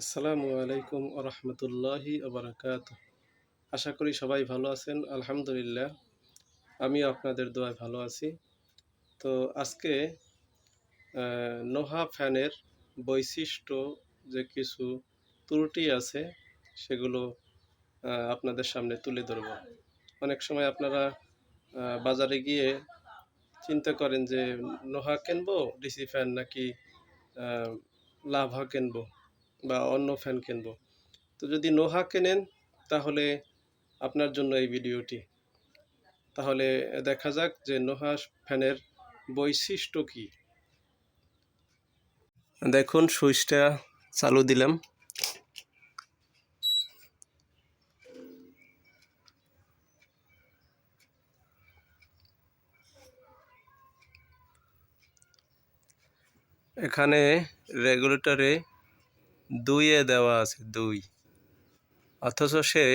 আসসালামু আলাইকুম রহমতুল্লাহি আবরাকাত আশা করি সবাই ভালো আছেন, আলহামদুলিল্লাহ। আমিও আপনাদের দোয়ায় ভালো আছি। তো আজকে নোহা ফ্যানের বৈশিষ্ট্য যে কিছু ত্রুটি আছে, সেগুলো আপনাদের সামনে তুলে ধরব। অনেক সময় আপনারা বাজারে গিয়ে চিন্তা করেন যে, নোহা কিনবো, ডিসি ফ্যান নাকি লাভা কিনবো? বা অন্য ফ্যান কিনবো। তো যদি নোহা কেনেন তাহলে আপনার জন্য এই ভিডিওটি। তাহলে দেখা যাক যে নোহা ফ্যানের বৈশিষ্ট্য কি। দেখুন, সুইচটা চালু দিলাম। এখানে রেগুলেটরে দুইয়ে দেওয়া আছে, দুই। অথচ সে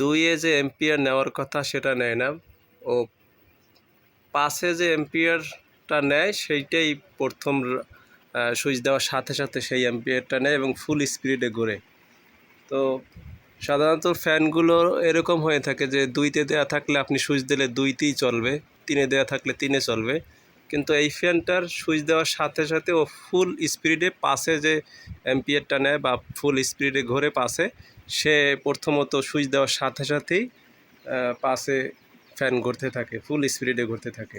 দুইয়ে যে এম্পিয়ার নেওয়ার কথা সেটা নেয় না। ও পাশে যে এম্পিয়ারটা নেয়, সেইটাই প্রথম সুইচ দেওয়ার সাথে সাথে সেই এম্পিয়ারটা নেয় এবং ফুল স্পিডে ঘুরে। তো সাধারণত ফ্যানগুলো এরকম হয়ে থাকে যে দুইতে দেওয়া থাকলে আপনি সুইচ দিলে দুইতেই চলবে, তিনে দেওয়া থাকলে তিনে চলবে। কিন্তু এই ফ্যানটার সুইচ দেওয়ার সাথে সাথে ও ফুল স্পিডে পাশে যে এম্পিয়ারটা নেয় বা ফুল স্পিডে ঘুরে পাশে, সে প্রথমত সুইচ দেওয়ার সাথে সাথেই পাশে ফ্যান ঘুরতে থাকে ফুল স্পিডে ঘুরতে থাকে।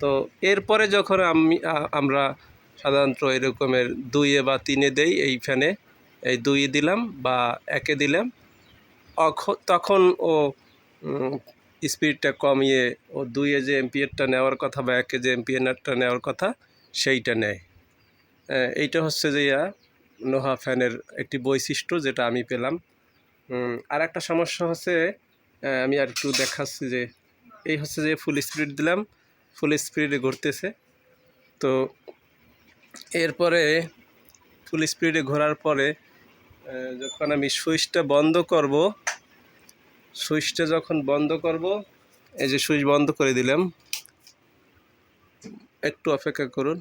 তো এরপরে যখন আমি আমরা সাধারণত এরকমের দুইয়ে বা তিনে দেই এই ফ্যানে এই দুইয়ে দিলাম বা একে দিলাম তখন ও স্পিডটা কমিয়ে ও দুইয়ে যে এম্পিয়ারটা নেওয়ার কথা বা একে যে এম্পিয়ারটা নেওয়ার কথা সেইটা নেয়। আহ, এইটা হচ্ছে যে ইয়া নোহা ফ্যানের একটি বৈশিষ্ট্য যেটা আমি পেলাম। আর একটা সমস্যা হচ্ছে আমি আর একটু দেখাচ্ছি যে এই হচ্ছে যে ফুল স্পিড দিলাম ফুল স্পিডে ঘুরতেছে। তো এরপরে ফুল স্পিডে ঘোরার পরে যখন আমি সুইচটা বন্ধ করব সুইচটা যখন বন্ধ করব, এই যে সুইচ বন্ধ করে দিলাম, একটু অপেক্ষা করুন।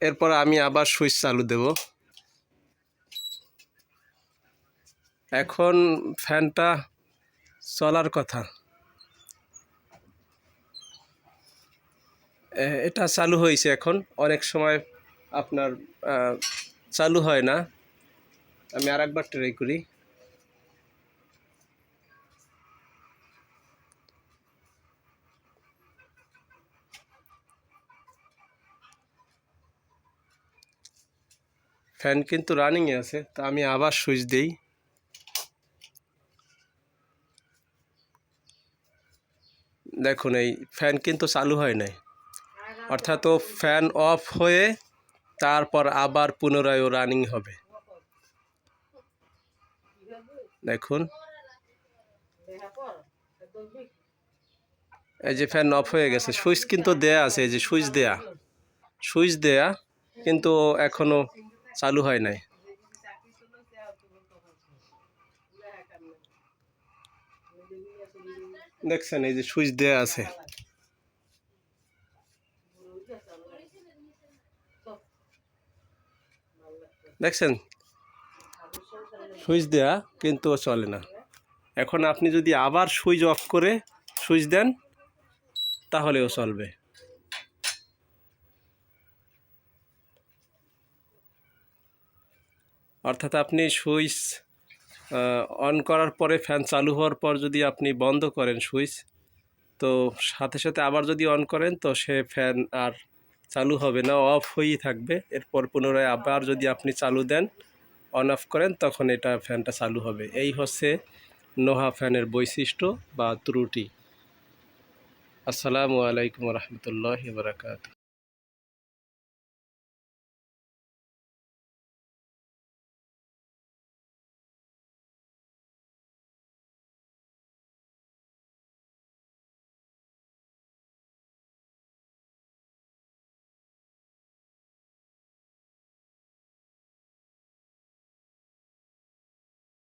এরপর আমি আবার সুইচ চালু দেব। এখন ফ্যানটা চলার কথা। এটা চালু হয়েছে এখন। অনেক সময় আপনার চালু হয় না। আমি আর একবার ট্রাই করি। ফ্যান কিন্তু রানিংয়ে আছে, তা আমি আবার সুইচ দিই। দেখুন, এই ফ্যান কিন্তু চালু হয় নাই। অর্থাৎ ফ্যান অফ হয়ে তারপর আবার পুনরায় রানিং হবে। দেখুন। এই যে ফ্যান অফ হয়ে গেছে। সুইচ কিন্তু দেয়া আছে, এই যে সুইচ দেয়া। সুইচ দেয়া, কিন্তু ও এখনও চালু হয় নাই। দেখছেন, এই যে সুইচ দেয়া আছে। দেখছেন? সুইচ দেয়া কিন্তু ও চলে না। এখন আপনি যদি আবার সুইচ অফ করে সুইচ দেন তাহলেও চলবে। অর্থাৎ আপনি সুইচ অন করার পরে ফ্যান চালু হওয়ার পর যদি আপনি বন্ধ করেন সুইচ, তো সাথে সাথে আবার যদি অন করেন, তো সে ফ্যান আর চালু হবে না অফ হয়েই থাকবে। এরপর পুনরায় আবার যদি আপনি চালু দেন অন অফ করেন, তখন এটা ফ্যানটা চালু হবে। এই হচ্ছে নোহা ফ্যানের বৈশিষ্ট্য বা ত্রুটি। আসসালামু আলাইকুম রহমতুল্লাহ বারকাত